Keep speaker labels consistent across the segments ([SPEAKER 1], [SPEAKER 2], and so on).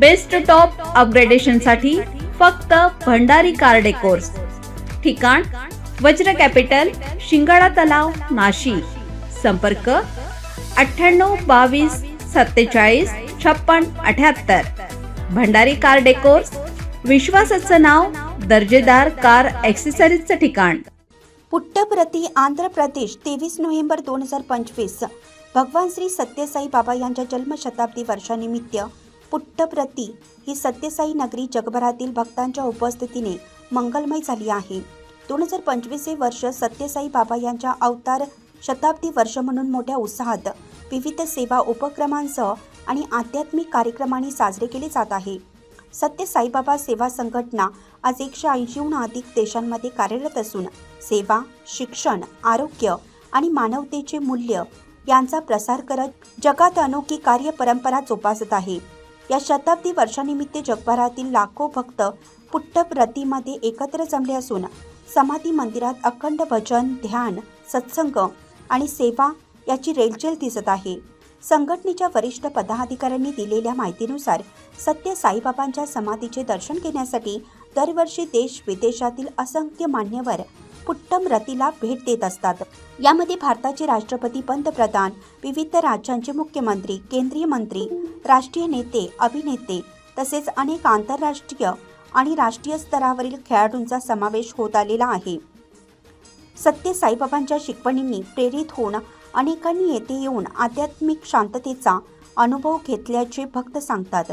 [SPEAKER 1] Best top अपग्रेडेशनसाठी फक्त Bhandari car decors ठिकाण वज्र capital शिंगाडा तलाव नाशिक. संपर्क अठ्ठ्याण्णव बावीस सत्तेचाळीस छप्पन अठ्याहत्तर. भंडारी कार डेकोर्स विश्वासाचं नाव दर्जेदार कार ॲक्सेसरीजचं ठिकाण.
[SPEAKER 2] पुट्टप्रती आंध्र प्रदेश तेवीस नोव्हेंबर दोन हजार पंचवीस. भगवान श्री सत्यसाई बाबा यांच्या जन्मशताब्दी वर्षानिमित्त पुट्टप्रती ही सत्यसाई नगरी जगभरातील भक्तांच्या उपस्थितीने मंगलमय झाली आहे. दोन हजार पंचवीस हे वर्ष सत्यसाई बाबा यांच्या अवतार शताब्दी वर्ष म्हणून मोठ्या उत्साहात विविध सेवा उपक्रमांसह आणि आध्यात्मिक कार्यक्रमांनी साजरे केले जात आहे. सत्य साईबाबा सेवा संघटना आज एकशे ऐंशीहून अधिक देशांमध्ये कार्यरत असून सेवा शिक्षण आरोग्य आणि मानवतेचे मूल्य यांचा प्रसार करत जगात अनोखी कार्य परंपरा जोपासत आहे. या शताब्दी वर्षानिमित्त जगभरातील लाखो भक्त पुट्टप्रतीमध्ये एकत्र जमले असून समाधी मंदिरात अखंड भजन ध्यान सत्संग आणि सेवा याची रेलचेल दिसत आहे. संघटनेच्या वरिष्ठ पदाधिकाऱ्यांनी दिलेल्या माहितीनुसार सत्य साईबाबांच्या समाधीचे दर्शन घेण्यासाठी दरवर्षी देश विदेशातील असंख्य मान्यवर पुट्टम रतीला भेट देत असतात. यामध्ये भारताचे राष्ट्रपती पंतप्रधान विविध राज्यांचे मुख्यमंत्री केंद्रीय मंत्री राष्ट्रीय नेते अभिनेते तसेच अनेक आंतरराष्ट्रीय आणि राष्ट्रीय स्तरावरील खेळाडूंचा समावेश होत आलेला आहे. सत्य साईबाबांच्या शिकवणींनी प्रेरित होऊन अनेकांनी येथे येऊन आध्यात्मिक शांततेचा अनुभव घेतल्याचे भक्त सांगतात.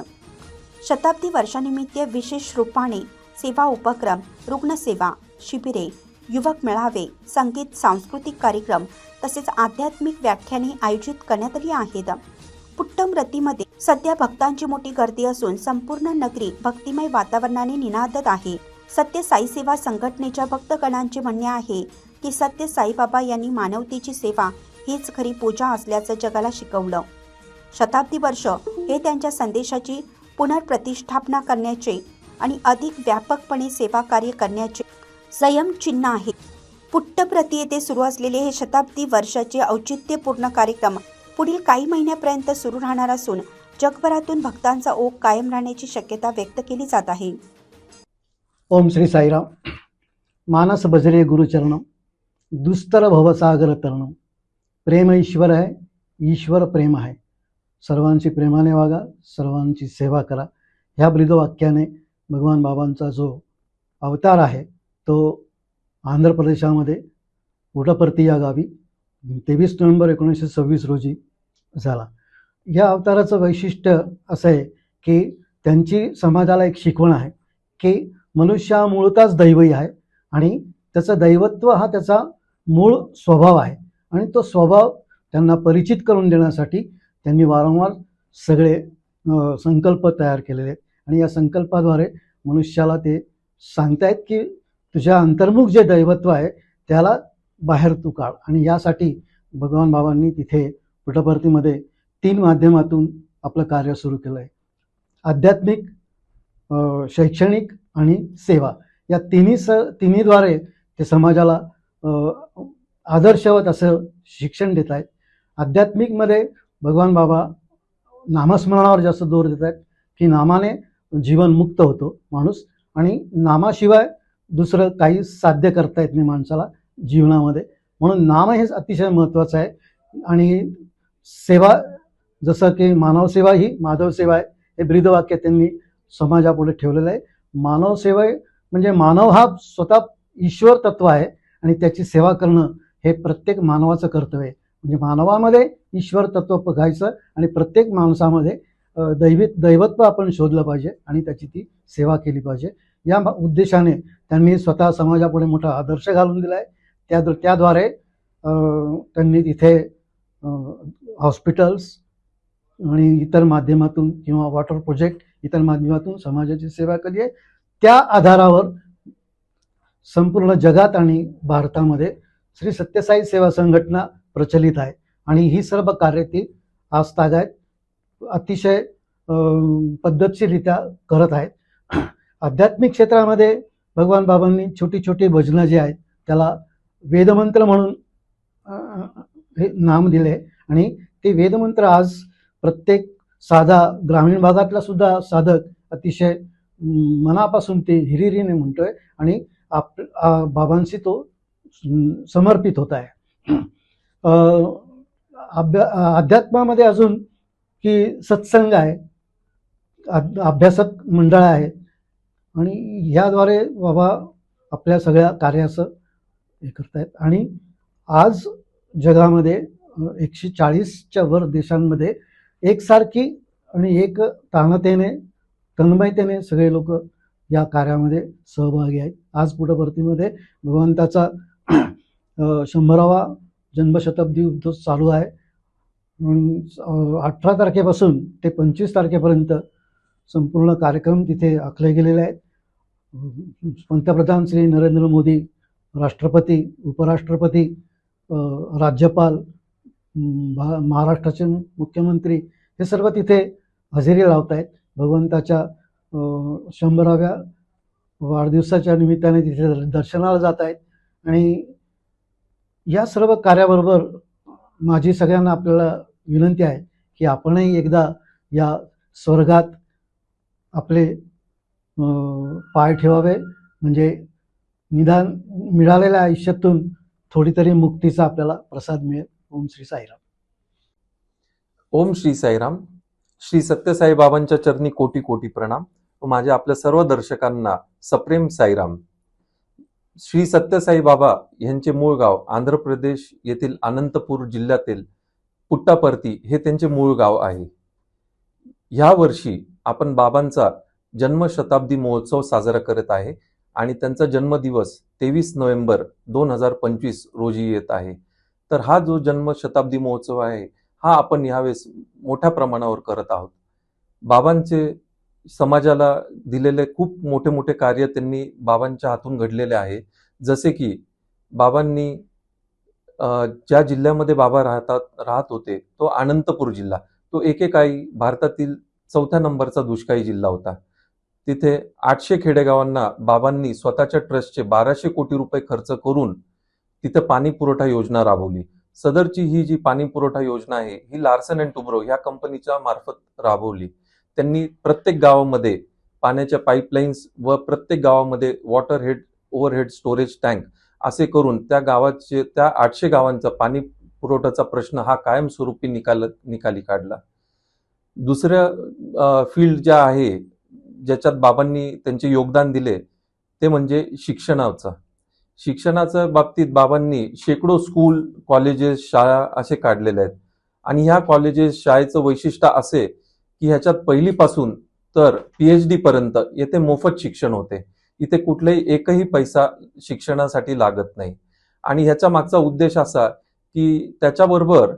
[SPEAKER 2] शताब्दी वर्षानिमित्त विशेष रूपाने सेवा उपक्रम रुग्णसेवा शिबिरे युवक मेळावे संगीत सांस्कृतिक कार्यक्रम तसेच आध्यात्मिक व्याख्याने आयोजित करण्यात आली आहेत. पुट्टम रतीमध्ये सध्या भक्तांची मोठी गर्दी असून संपूर्ण नगरी भक्तिमय वातावरणाने निनादत आहे. सत्य साई सेवा संघटनेच्या भक्तगणांचे म्हणणे आहे की सत्य साईबाबा यांनी मानवतेची सेवा हीच खरी पूजा असल्याचं जगाला शिकवलं. शताब्दी वर्ष हे त्यांच्या संदेशाची पुनर्प्रतिष्ठापना करण्याचे आणि अधिक व्यापकपणे सेवा कार्य करण्याचे संयम चिन्ह आहे पुट्टप्रती येथे सुरू असलेले हे शताब्दी वर्षाचे औचित्यपूर्ण कार्यक्रम पुढील काही महिन्यापर्यंत सुरू राहणार असून जगभरातून भक्तांचा ओघ कायम राहण्याची शक्यता व्यक्त केली जात आहे.
[SPEAKER 3] ओम श्री साईराम. मानस भजरे गुरुचरण. दुस्तर भवसागर तरण. प्रेम ईश्वर आहे ईश्वर प्रेम आहे. सर्वांची प्रेमाने वागा सर्वांची सेवा करा. ह्या ब्रिदवाक्याने भगवान बाबांचा जो अवतार आहे तो आंध्र प्रदेशामध्ये उटापर्ती या गावी तेवीस नोव्हेंबर एकोणीसशे सव्वीस रोजी झाला. या अवताराचं वैशिष्ट्य असं आहे की त्यांची समाजाला एक शिकवण आहे की मनुष्य हा मूळताच दैवी आहे आणि त्याचं दैवत्व हा त्याचा मूळ स्वभाव आहे आणि तो स्वभाव त्यांना परिचित करून देण्यासाठी त्यांनी वारंवार सगळे संकल्प तयार केलेले आहेत. आणि या संकल्पाद्वारे मनुष्याला ते सांगतायत की तुझ्या अंतर्मुख जे दैवत्व आहे त्याला बाहेर तू काढ. आणि यासाठी भगवान बाबांनी तिथे पुटभरतीमध्ये तीन माध्यमातून आपलं कार्य सुरू केलं आहे आध्यात्मिक शैक्षणिक आणि सेवा. या तिन्ही स तिन्हीद्वारे ते समाजाला आदर्शवत असं शिक्षण देत आहेत आध्यात्मिकमध्ये भगवान बाबा नामस्मरणावर जास्त जोर देत आहेत की नामाने जीवन मुक्त होतो माणूस. आणि नामाशिवाय दुसरं काही साध्य करता येत नाही माणसाला जीवनामध्ये. म्हणून नाम हे अतिशय महत्त्वाचं आहे. आणि सेवा जसं की मानवसेवा ही माधवसेवा आहे हे ब्रीदवाक्य त्यांनी समाजापुढे ठेवलेलं आहे. मानवसेवा म्हणजे मानव हा स्वतः ईश्वर तत्व आहे आणि त्याची सेवा करणं हे प्रत्येक मानवाचं कर्तव्य आहे. म्हणजे मानवामध्ये ईश्वर तत्व बघायचं आणि प्रत्येक माणसामध्ये दैवी दैवित दैवत्व आपण शोधलं पाहिजे आणि त्याची ती सेवा केली पाहिजे. या उद्देशाने त्यांनी स्वतः समाजापुढे मोठा आदर्श घालून दिला आहे त्या त्याद्वारे त्यांनी तिथे हॉस्पिटल्स आणि इतर माध्यमातून किंवा वॉटर प्रोजेक्ट इतर माध्यमातून समाजाची सेवा केली आहे. त्या आधारावर संपूर्ण जगात आणि भारतामध्ये श्री सत्यसाई सेवा संघटना प्रचलित आहे. आणि ही सर्व कार्य ती आज तागायत अतिशय पद्धतशीरित्या करत आहेत. आध्यात्मिक क्षेत्रामध्ये भगवान बाबांनी छोटी छोटी भजनं जी आहेत त्याला वेदमंत्र म्हणून हे नाम दिले. आणि ते वेदमंत्र आज प्रत्येक साधा ग्रामीण भागातला सुद्धा साधक अतिशय मनापासून ते हिरिरीने म्हणतोय आणि आप बाबांशी तो समर्पित होत आहे. अभ्या अध्यात्मामध्ये अजून की सत्संग आहे अभ- अभ्यासक मंडळ आहेत आणि ह्याद्वारे बाबा आपल्या सगळ्या कार्याचं हे करतायत. आणि आज जगामध्ये एकशे चाळीसच्या वर देशांमध्ये एकसारखी आणि एक ताणतेने तन्मयतेने सगळे लोक या कार्यामध्ये सहभागी आहेत. आज पुटभरतीमध्ये भगवंताचा शंभरावा जन्मशताब्दी उत्सव चालू आहे. आणि अठरा तारखेपासून ते पंचवीस तारखेपर्यंत संपूर्ण कार्यक्रम तिथे आखले गेलेले आहेत. पंतप्रधान श्री नरेंद्र मोदी राष्ट्रपती उपराष्ट्रपती राज्यपाल भा महाराष्ट्राचे मुख्यमंत्री हे सर्व तिथे हजेरी लावत आहेत. भगवंताच्या शंभराव्या वाढदिवसाच्या निमित्ताने तिथे दर्शनाला जात आहेत. आणि या सर्व कार्याबरोबर माझी सगळ्यांना आपल्याला विनंती आहे की आपणही एकदा या स्वर्गात आपले पाय ठेवावे. म्हणजे निदान मिळालेल्या आयुष्यातून थोडी तरी मुक्तीचा आपल्याला प्रसाद मिळेल. ओम श्री साईराम.
[SPEAKER 4] ओम श्री साईराम. श्री सत्यसाईबाबांच्या चरणी कोटी कोटी प्रणाम. व माझ्या आपल्या सर्व दर्शकांना सप्रेम साईराम. श्री सत्यसाई बाबा यांचे मूळ गाव आंध्र प्रदेश येथील अनंतपूर जिल्ह्यातील पुट्टापर्ती हे त्यांचे मूळ गाव आहे. ह्या वर्षी आपण बाबांचा जन्मशताब्दी महोत्सव साजरा करत आहे आणि त्यांचा जन्मदिवस तेवीस नोव्हेंबर दोन हजार पंचवीस रोजी येत आहे. तर हा जो जन्मशताब्दी महोत्सव आहे हा आपण यावेळेस मोठ्या प्रमाणावर करत आहोत. बाबांचे समाजाला दिलेले खूप मोठे मोठे कार्य त्यांनी बाबांच्या हातून घडलेले आहे. जसे की बाबांनी ज्या जिल्ह्यामध्ये बाबा राहतात राहत होते तो अनंतपूर जिल्हा. तो एकेकाळी भारतातील चौथ्या नंबरचा दुष्काळी जिल्हा होता. तिथे आठशे खेडेगावांना बाबांनी स्वतःच्या ट्रस्टचे बाराशे कोटी रुपये खर्च करून तिथे पाणी पुरवठा योजना राबवली. सदरची ही जी पाणी पुरवठा योजना आहे ही लार्सन अँड टुब्रो या कंपनीच्या मार्फत राबवली. त्यांनी प्रत्येक गावामध्ये पाण्याच्या पाईपलाईन्स व प्रत्येक गावामध्ये water head overhead storage tank असे करून त्या गावाचे त्या आठशे गावांचा पाणी पुरवठ्याचा प्रश्न हा कायमस्वरूपी निकाल निकाली काढला. दुसऱ्या फील्ड ज्या आहे ज्याच्यात बाबांनी त्यांचे योगदान दिले ते म्हणजे शिक्षणाचं. शिक्षणाच्या बाबतीत बाबांनी शेकडो स्कूल कॉलेजेस शाळा असे काढलेले आहेत. आणि ह्या कॉलेजेस शाळेचं वैशिष्ट्य असे की ह्याच्यात पहिलीपासून तर पीएच डी पर्यंत येथे मोफत शिक्षण होते. इथे कुठलाही एकही पैसा शिक्षणासाठी लागत नाही. आणि ह्याच्या मागचा उद्देश असा की त्याच्याबरोबर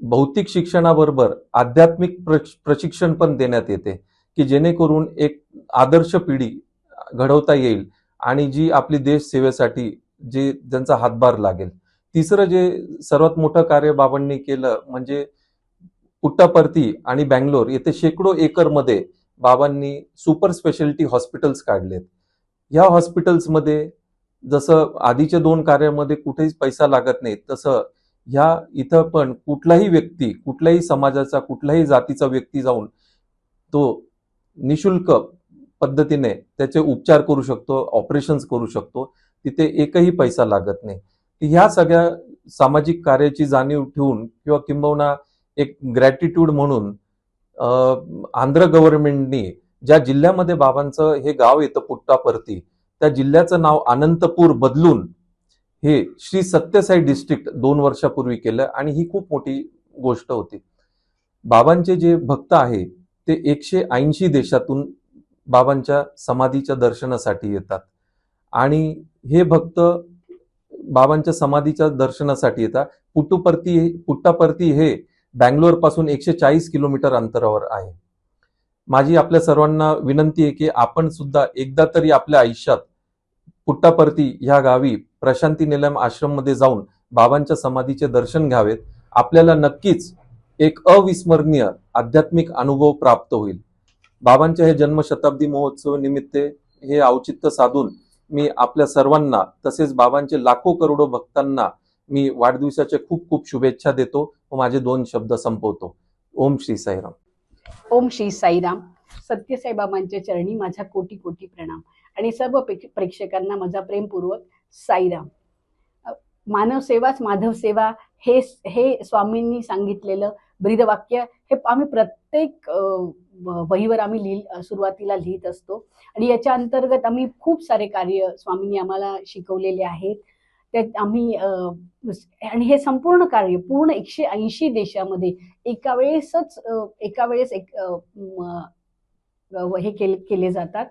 [SPEAKER 4] भौतिक शिक्षणाबरोबर आध्यात्मिक प्रश- प्रशिक्षण पण देण्यात येते की जेणेकरून एक आदर्श पिढी घडवता येईल आणि जी आपली देश सेवेसाठी जे ज्यांचा हातभार लागेल. तिसरं जे सर्वात मोठं कार्य बाबांनी केलं म्हणजे पुट्टापर्ती आणि बँगलोर येथे शेकडो एकरमध्ये बाबांनी सुपर स्पेशालिटी हॉस्पिटल्स काढलेत. या हॉस्पिटल्समध्ये जसं आधीच्या दोन कार्यामध्ये कुठेही पैसा लागत नाही तसं ह्या इथं पण कुठलाही व्यक्ती कुठल्याही समाजाचा कुठल्याही जातीचा व्यक्ती जाऊन तो निशुल्क पद्धतीने त्याचे उपचार करू शकतो ऑपरेशन्स करू शकतो तिथे एकही पैसा लागत नाही. ह्या सगळ्या सामाजिक कार्याची जाणीव ठेवून किंवा किंबहुना एक ग्रॅटिट्यूड म्हणून आंध्र गव्हर्नमेंटनी ज्या जिल्ह्यामध्ये बाबांचं हे गाव येतं पुट्टापर्ती त्या जिल्ह्याचं नाव अनंतपूर बदलून हे श्री सत्यसाई डिस्ट्रिक्ट दोन वर्षापूर्वी केलं आणि ही खूप मोठी गोष्ट होती. बाबांचे जे भक्त आहे ते एकशे ऐंशी देशातून बाबांच्या समाधीच्या दर्शनासाठी येतात. आणि हे भक्त बाबांच्या समाधीच्या दर्शनासाठी येतात. पुट्टुपर्ती पुट्टापर्ती हे बँगलोरपासून एकशे चाळीस किलोमीटर अंतरावर आहे. माझी आपल्या सर्वांना विनंती आहे की आपण सुद्धा एकदा तरी आपल्या आयुष्यात पुट्टापर्ती ह्या गावी प्रशांती निलम आश्रममध्ये जाऊन बाबांच्या समाधीचे दर्शन घ्यावेत. आपल्याला नक्कीच एक अविस्मरणीय आध्यात्मिक अनुभव प्राप्त होईल. बाबांच्या हे जन्मशताब्दी महोत्सव निमित्त हे औचित्य साधून मी आपल्या सर्वांना तसेच बाबांचे लाखो करोडो भक्तांना मी वाढदिवसाच्या खूप खूप शुभेच्छा देतो व माझे दोन शब्द संपवतो. ओम श्री साईराम.
[SPEAKER 5] ओम श्री साईराम. सत्यसाई बाबांच्या चरणी माझा कोटी कोटी प्रणाम. आणि सर्व प्रेक्षकांना माझा प्रेमपूर्वक साईराम. मानव सेवाच माधव सेवा हे हे स्वामींनी सांगितलेलं ब्रीदवाक्य हे आम्ही प्रत्येक वहीवर आम्ही लिहि सुरुवातीला लिहित असतो. आणि याच्या अंतर्गत आम्ही खूप सारे कार्य स्वामींनी आम्हाला शिकवलेले आहेत. त्यात आम्ही आणि हे संपूर्ण कार्य पूर्ण एकशे ऐंशी देशामध्ये एका वेळेसच एका वेळेस एक हे केले केले जातात.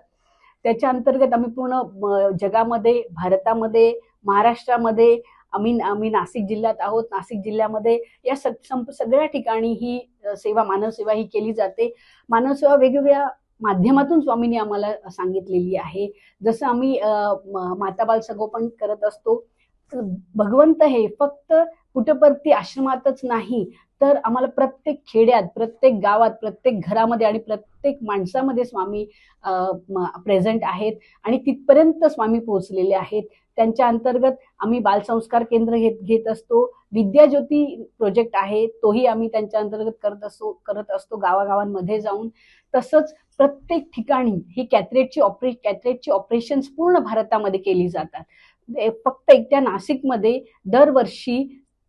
[SPEAKER 5] त्याच्या अंतर्गत आम्ही पूर्ण म, जगामध्ये भारतामध्ये महाराष्ट्रामध्ये आम्ही आम्ही नाशिक जिल्ह्यात आहोत. नाशिक जिल्ह्यामध्ये या संप सगळ्या ठिकाणी ही सेवा मानवसेवा ही केली जाते. मानवसेवा वेगवेगळ्या माध्यमातून स्वामींनी आम्हाला सांगितलेली आहे. जसं आम्ही माताबाल म- माता बाल संगोपन करत असतो. भगवंत हे फक्त पुटपर्ती आश्रमातच नाही तर आम्हाला प्रत्येक खेड्यात प्रत्येक गावात प्रत्येक घरामध्ये आणि प्रत्येक माणसामध्ये स्वामी प्रेझेंट आहेत आणि तिथपर्यंत स्वामी पोहोचलेले आहेत. त्यांच्या अंतर्गत आम्ही बालसंस्कार केंद्र घेत घेत असतो. विद्याज्योती प्रोजेक्ट आहे तोही आम्ही त्यांच्या अंतर्गत करत असतो करत असतो गावागावांमध्ये जाऊन. तसंच प्रत्येक ठिकाणी ही कॅथरेटची ऑपरे कॅथरेटची ऑपरेशन्स पूर्ण भारतामध्ये केली जातात. फक्त एकट्या नाशिकमध्ये दरवर्षी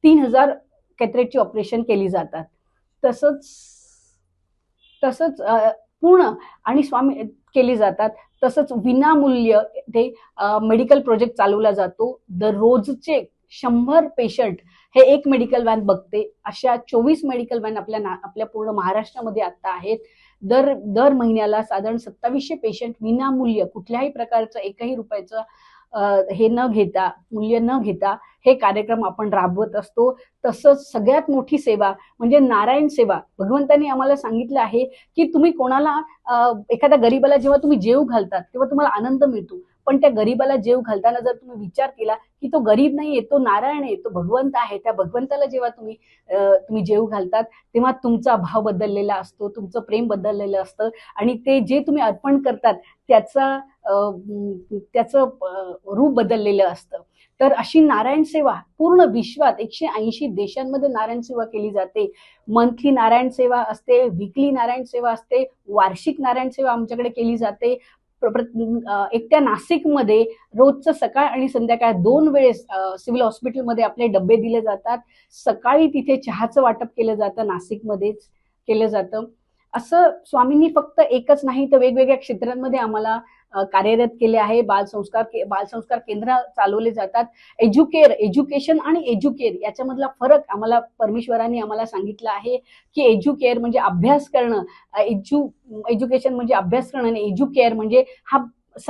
[SPEAKER 5] तीन हजार कॅथरेटची ऑपरेशन केली जातात. तसंच तसंच पूर्ण आणि स्वामी केली जातात. तसंच विनामूल्य ते मेडिकल प्रोजेक्ट चालवला जातो. दररोजचे शंभर पेशंट हे एक मेडिकल व्हॅन बघते. अशा चोवीस मेडिकल व्हॅन आपल्या ना आपल्या पूर्ण महाराष्ट्रामध्ये आता आहेत. दर दर महिन्याला साधारण सत्तावीसशे पेशंट विनामूल्य कुठल्याही प्रकारचं एकही रुपयाचं हे न घेता मूल्य न घेता हे कार्यक्रम आपण राबवत असतो. तसंच सगळ्यात मोठी सेवा म्हणजे नारायण सेवा. भगवंतांनी आम्हाला सांगितलं आहे की तुम्ही कोणाला एखाद्या गरीबाला जेव्हा तुम्ही जेव घालतात तेव्हा तुम्हाला आनंद मिळतो. पण त्या गरीबाला जेव घालताना जर तुम्ही विचार केला की तो गरीब नाहीये तो नारायण आहे तो भगवंत आहे त्या भगवंताला जेव्हा तुम्ही तुम्ही जेव घालतात तेव्हा तुमचा भाव बदललेला असतो तुमचं प्रेम बदललेलं असतं. आणि ते जे तुम्ही अर्पण करतात त्याचा त्याचं रूप बदललेलं असतं. तर अशी नारायण सेवा पूर्ण विश्वात एकशे ऐंशी देशांमध्ये नारायण सेवा केली जाते. मंथली नारायण सेवा असते विकली नारायण सेवा असते वार्षिक नारायण सेवा आमच्याकडे केली जाते. प्र- एकट्या नाशिकमध्ये रोजचं सकाळ आणि संध्याकाळ दोन वेळेस सिव्हिल हॉस्पिटलमध्ये आपले डबे दिले जातात. सकाळी तिथे चहाचं वाटप केलं जातं नाशिकमध्येच केलं जातं. असं स्वामींनी फक्त एकच नाही तर वेगवेगळ्या क्षेत्रांमध्ये आम्हाला कार्यरत केले आहे. बालसंस्कार के- बालसंस्कार केंद्र चालवले जातात. एज्युकेअर एज्युकेशन आणि एज्युकेअर याच्यामधला फरक आम्हाला परमेश्वरांनी आम्हाला सांगितलं आहे की एज्युकेअर म्हणजे अभ्यास करणं. एज्यु एज्युकेशन म्हणजे अभ्यास करणं आणि एज्युकेअर म्हणजे हा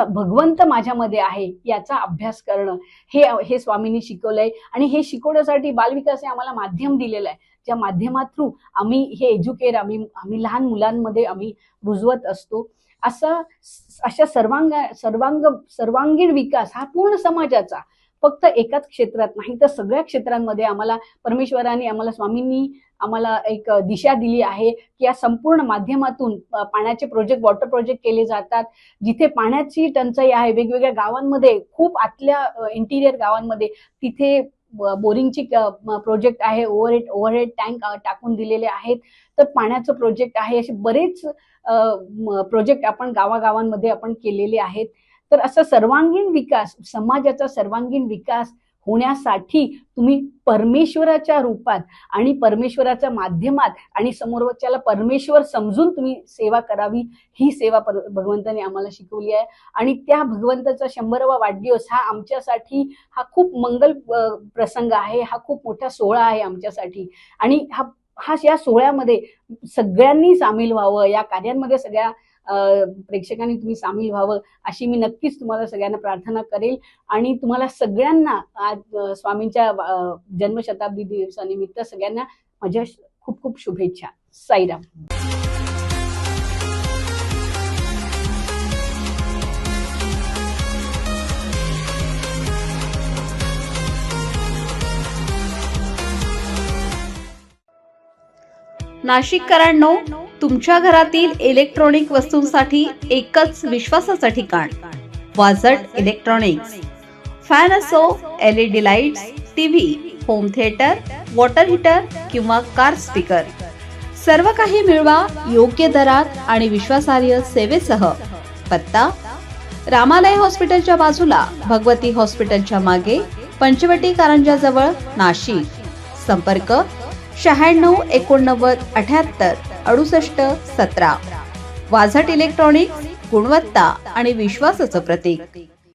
[SPEAKER 5] भगवंत माझ्यामध्ये आहे याचा अभ्यास करणं. हे हे स्वामींनी शिकवलंय आणि हे शिकवण्यासाठी बालविकास हे आम्हाला माध्यम दिलेलं आहे. ज्या माध्यमा थ्रू आम्ही हे एज्युकेअर आम्ही आम्ही लहान मुलांमध्ये आम्ही रुजवत असतो. असं अशा सर्वांग सर्वांग सर्वांगीण विकास हा पूर्ण समाजाचा. फक्त एकाच क्षेत्रात नाही तर सगळ्या क्षेत्रांमध्ये आम्हाला परमेश्वराने आम्हाला स्वामींनी आम्हाला एक दिशा दिली आहे की या संपूर्ण माध्यमातून पाण्याचे प्रोजेक्ट वॉटर प्रोजेक्ट केले जातात. जिथे पाण्याची टंचाई आहे वेगवेगळ्या गावांमध्ये खूप आतल्या इंटिरियर गावांमध्ये तिथे बोरिंगची प्रोजेक्ट आहे ओव्हरहेड ओव्हरहेड टँक टाकून दिलेले आहेत. तर पाण्याचं प्रोजेक्ट आहे. असे बरेच प्रोजेक्ट आपण गावागावांमध्ये आपण केलेले आहेत. तर असा सर्वांगीण विकास समाजाचा सर्वांगीण विकास होण्यासाठी तुम्ही परमेश्वराच्या रूपात आणि परमेश्वराच्या माध्यमात आणि समोरच्याला परमेश्वर समजून तुम्ही सेवा करावी ही सेवा पर भगवंताने आम्हाला शिकवली आहे. आणि त्या भगवंताचा शंभरवा वाढदिवस हा आमच्यासाठी हा खूप मंगल प्रसंग आहे हा खूप मोठा सोहळा आहे आमच्यासाठी. आणि हा हा या सोहळ्यामध्ये सगळ्यांनी सामील व्हावं या कार्यांमध्ये सगळ्या प्रेक्षकांनी तुम्ही सामील व्हावं अशी मी नक्कीच तुम्हाला सगळ्यांना प्रार्थना करेल. आणि तुम्हाला सगळ्यांना आज स्वामींच्या जन्मशताब्दी दिवसानिमित्त सगळ्यांना माझ्या खूप खूप शुभेच्छा. साईराम.
[SPEAKER 1] नाशिककरांनो तुमच्या घरातील इलेक्ट्रॉनिक वस्तूंसाठी एकच विश्वासाचं ठिकाण वाजट इलेक्ट्रॉनिक्स फॅन असो L E D lights TV home theatre water heater किंवा कार स्पीकर सर्व काही मिळवा योग्य दरात आणि विश्वासार्ह सेवेसह. पत्ता रामालय हॉस्पिटलच्या बाजूला भगवती हॉस्पिटलच्या मागे पंचवटी कारंजाजवळ नाशिक. संपर्क शहाण्णव एकोणनव्वद अठ्याहत्तर. अडुसष्ट सतरा. वाझट इलेक्ट्रॉनिक्स गुणवत्ता आणि विश्वासाचं प्रतीक.